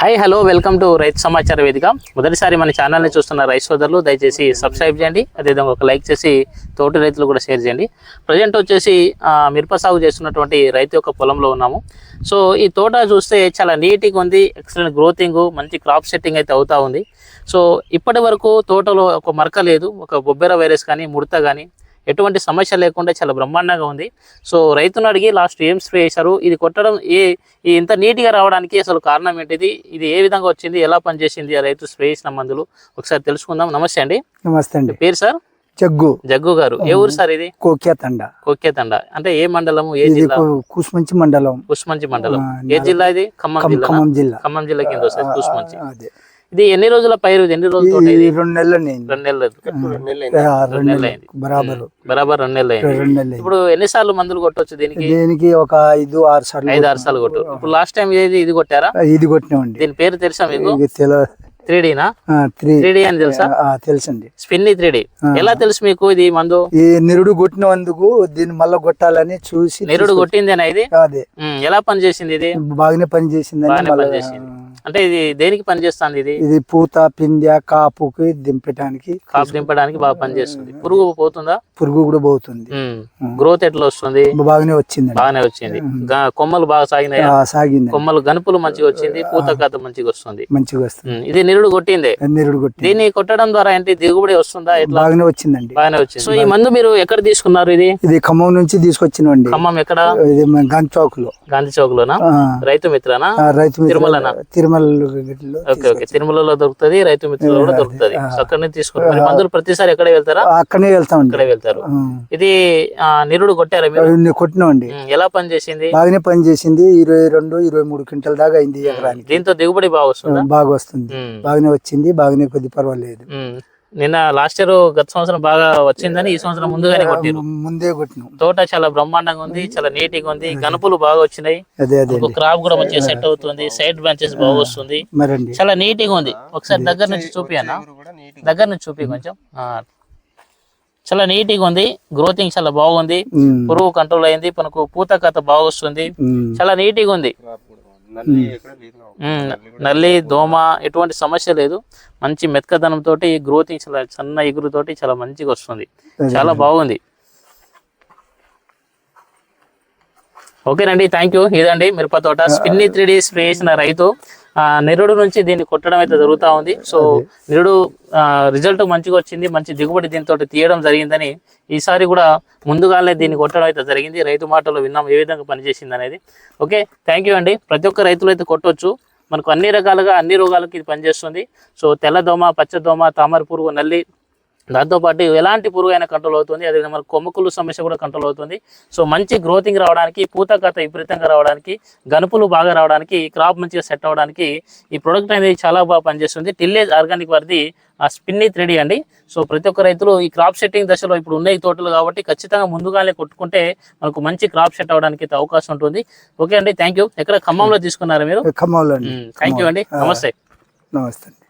Hi hello welcome to రైతు సమాచార వేదిక మొదటిసారి మన ఛానల్ని చూస్తున్న రైతు సోదరులు దయచేసి సబ్స్క్రైబ్ చేయండి. అదేవిధంగా ఒక లైక్ చేసి తోటి రైతులు కూడా షేర్ చేయండి. ప్రజెంట్ వచ్చేసి మిరప సాగు చేస్తున్నటువంటి రైతు యొక్క పొలంలో ఉన్నాము. సో ఈ తోట చూస్తే చాలా నీట్గా ఉంది ఎక్సలెంట్ గ్రోతింగ్ మంచి క్రాప్ సెట్టింగ్ అయితే అవుతూ ఉంది. సో ఇప్పటి వరకు తోటలో ఒక మరక లేదు ఒక బొబ్బెర వైరస్ కానీ ముడత కానీ ఎటువంటి సమస్య లేకుండా చాలా బ్రహ్మాండంగా ఉంది. సో రైతును అడిగి లాస్ట్ ఏం స్ప్రే చేశారు? ఇది కొట్టడం ఏ ఇంత నీట్గా రావడానికి అసలు కారణం ఏంటిది? ఇది ఏ విధంగా వచ్చింది? ఎలా పనిచేసింది? ఆ రైతు స్ప్రే చేసిన మందులు? ఒకసారి తెలుసుకుందాం. నమస్తే అండి. నమస్తే అండి. పేరు సార్? జగ్గు. జగ్గు గారు. ఏ ఊరు సార్ ఇది? కోక్యాతండ. కొక్కేతండ అంటే ఏ మండలము? ఏ జిల్లా? కూసుమంచి మండలం. కుష్మంచి మండలం. ఏ జిల్లా ఇది? ఖమ్మం ఖమ్- జిల్లా. ఖమ్మం జిల్లా కింద వస్తుంది కుష్మంచి అదే. ఇది ఎన్ని రోజుల పైరు ఇది? ఎన్ని రోజుల రెండు నెలలు నేను రెండు నెలలు. బరాబర్. బరాబర్ రెండు నెలలు అయింది. రెండు నెలలు ఇప్పుడు ఎన్నిసార్లు మందులు కొట్టొచ్చు దీనికి? దేనికి ఒక ఐదు ఆరు సార్లు ఐదు ఆరు సార్లు కొట్టు. ఇప్పుడు లాస్ట్ టైం ఏది ఇది కొట్టారా? కొట్టినా. ఇది కొట్టినామండి. దీని పేరు తెలుసా మీకు? ఇది తెల త్రీ డీనా త్రీ త్రీ డీ అని తెలుసా? ఆ, తెలుసండి. స్పిన్ని త్రీ డీ ఎలా తెలుసు మీకు ఇది మందు? ఈ నిరుడు కొట్టినందుకు దీన్ని మళ్ళా కొట్టాలని చూసి నిరుడు కొట్టిందేనా ఇది? ఎలా పనిచేసింది ఇది? బాగానే పని చేసిందని బాగానే పనిచేసింది. అంటే ఇది దేనికి పనిచేస్తుంది ఇది? ఇది పూత పిందె కాపుకి దింపడానికి కాపు దింపడానికి బాగా పనిచేస్తుంది పురుగు పోతుందా? పురుగు కూడా పోతుంది. గ్రోత్ ఎట్లా వస్తుంది? బాగానే వచ్చిందండి. బాగానే వచ్చింది. కొమ్మలు బాగా సాగినాయి? సాగింది కొమ్మలు గనుపులు మంచిగా వచ్చింది పూత కథ మంచిగా వస్తుంది. మంచిగా వస్తుంది. ఇది నిరుడు కొట్టిందే? నిరుడు కొట్టి దీన్ని కొట్టడం ద్వారా ఏంటి? దిగుబడి వస్తుందా? ఎట్లా? బాగానే వచ్చిందండి. బాగానే వచ్చింది. సో ఈ మందు మీరు ఎక్కడ తీసుకున్నారు ఇది? ఇది ఖమ్మం నుంచి తీసుకొచ్చినండి ఖమ్మం ఎక్కడ? ఇది గన్ చౌక్లో గాంధీ చౌక్ లోనా రైతు మిత్రనా? రైతు తిరుమలనా? తిరుమలలో ఓకే ఓకే. తిరుమలలో దొరుకుతుంది రైతు మిత్రులలో కూడా దొరుకుతుంది. అక్కడ నుంచి తీసుకుంటారు మందులు ప్రతిసారి ఎక్కడే వెళ్తారా? అక్కడనే వెళ్తామండి. అక్కడే వెళ్తారు. ఇది ఆ, నిరుడు కొట్టారా మీరు? కొట్టినామండి. ఎలా పని చేసింది బాగానే పని చేసింది ఇరవై రెండు ఇరవై మూడు క్వింటల్ దాకా అయింది ఎకరానికి. దీంతో దిగుబడి బాగా వస్తుందా? బాగా వస్తుంది. బాగానే వచ్చింది బాగానే కొద్ది పర్వాలేదు. నిన్న లాస్ట్ ఇయర్ గత సంవత్సరం బాగా వచ్చిందని ఈ సంవత్సరం ముందుగానే కొట్టిరు. ముందే కొట్టినాం. తోట చాలా బ్రహ్మాండంగా ఉంది చాలా నీట్గా ఉంది గనుపులు బాగా వచ్చినాయి. అదే అదే ఒక క్రాప్ కూడా మంచిగా సెట్ అవుతుంది సైడ్ బ్రాంచెస్ బాగా వస్తుంది. మరండి. చాలా నీట్గా ఉంది. ఒకసారి దగ్గర నుంచి చూపియనా దగ్గర నుంచి చూపి కొంచెం. ఆ. చాలా నీట్గా ఉంది. గ్రోతింగ్ చాలా బాగుంది. పురుగు కంట్రోల్ అయింది. మనకు పూత కథ బాగా వస్తుంది. చాలా నీట్గా ఉంది నల్లి దోమ ఎటువంటి సమస్య లేదు. మంచి మెతకదనం తోటి గ్రోతింగ్ చాలా సన్న ఎగురు తోటి చాలా మంచిగా వస్తుంది. చాలా బాగుంది. ఓకేనండి థ్యాంక్ యూ ఇదండి మిరప తోట. స్పిన్ని త్రీ డీ స్ప్రే చేసిన రైతు. నిరుడు నుంచి దీన్ని కొట్టడం అయితే జరుగుతూ ఉంది. సో నిరుడు రిజల్ట్ మంచిగా వచ్చింది మంచి దిగుబడి దీంతో తీయడం జరిగిందని ఈసారి కూడా ముందుగానే దీన్ని కొట్టడం అయితే జరిగింది. రైతు మాటలో విన్నాం ఏ విధంగా పనిచేసింది అనేది. ఓకే థ్యాంక్ యూ అండి. ప్రతి ఒక్క రైతులు అయితే కొట్టొచ్చు. మనకు అన్ని రకాలుగా అన్ని రోగాలకి ఇది పనిచేస్తుంది. సో తెల్లదోమ పచ్చదోమ తామర పురుగు నల్లి దాంతోపాటు ఎలాంటి పురుగు అయినా కంట్రోల్ అవుతుంది అదేవిధంగా మనకు కొమ్మకులు సమస్య కూడా కంట్రోల్ అవుతుంది. సో మంచి గ్రోతింగ్ రావడానికి పూత కథ విపరీతంగా రావడానికి గనుపులు బాగా రావడానికి క్రాప్ మంచిగా సెట్ అవ్వడానికి ఈ ప్రోడక్ట్ అనేది చాలా బాగా పనిచేస్తుంది. టిల్లేజ్ ఆర్గానిక్ వారిది ఆ స్పిన్ని త్రీడీ అండి. సో ప్రతి ఒక్క రైతులు ఈ క్రాప్ సెట్టింగ్ దశలో ఇప్పుడు ఉన్నాయి తోటలు కాబట్టి ఖచ్చితంగా ముందుగానే కొట్టుకుంటే మనకు మంచి క్రాప్ సెట్ అవ్వడానికి అయితే అవకాశం ఉంటుంది. ఓకే అండి థ్యాంక్ యూ ఎక్కడ ఖమ్మంలో తీసుకున్నారా మీరు? ఖమ్మంలో థ్యాంక్ యూ అండి. నమస్తే. నమస్తే